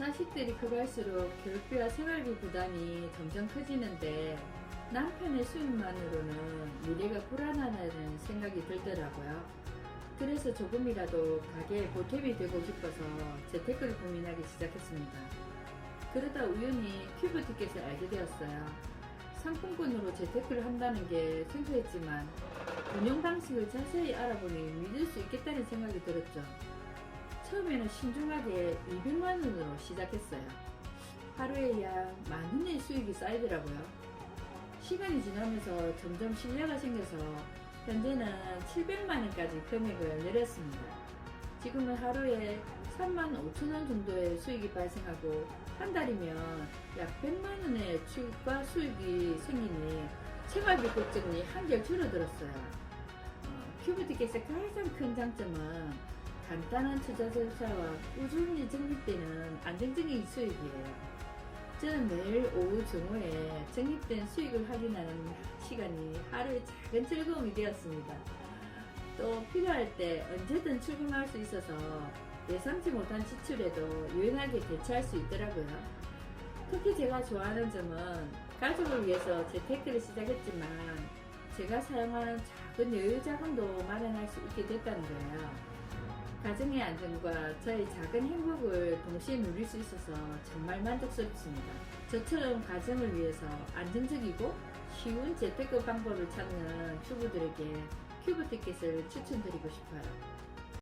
자식들이 커갈수록 교육비와 생활비 부담이 점점 커지는데 남편의 수입만으로는 미래가 불안하다는 생각이 들더라고요. 그래서 조금이라도 가게에 보탬이 되고 싶어서 재테크를 고민하기 시작했습니다. 그러다 우연히 큐브 티켓을 알게 되었어요. 상품권으로 재테크를 한다는 게 생소했지만 운영 방식을 자세히 알아보니 믿을 수 있겠다는 생각이 들었죠. 처음에는 신중하게 200만 원으로 시작했어요. 하루에 약만 원의 수익이 쌓이더라고요. 시간이 지나면서 점점 신뢰가 생겨서 현재는 700만 원까지 금액을 내렸습니다. 지금은 하루에 3만 5천 원 정도의 수익이 발생하고 한 달이면 약 100만 원의 추가 수익이 생기니 생활비 걱정이 한결 줄어들었어요. 어, 큐브티켓의 가장 큰 장점은 간단한 투자 절차와 꾸준히 적립되는 안정적인 수익이에요. 저는 매일 오후 정오에 적립된 수익을 확인하는 시간이 하루의 작은 즐거움이 되었습니다. 또 필요할 때 언제든 출금할 수 있어서 예상치 못한 지출에도 유연하게 대처할 수 있더라고요. 특히 제가 좋아하는 점은 가족을 위해서 재테크를 시작했지만 제가 사용하는 작은 여유 자금도 마련할 수 있게 됐다는 거예요. 가정의 안정과 저의 작은 행복을 동시에 누릴 수 있어서 정말 만족스럽습니다. 저처럼 가정을 위해서 안정적이고 쉬운 재테크 방법을 찾는 주부들에게 큐브 티켓을 추천드리고 싶어요.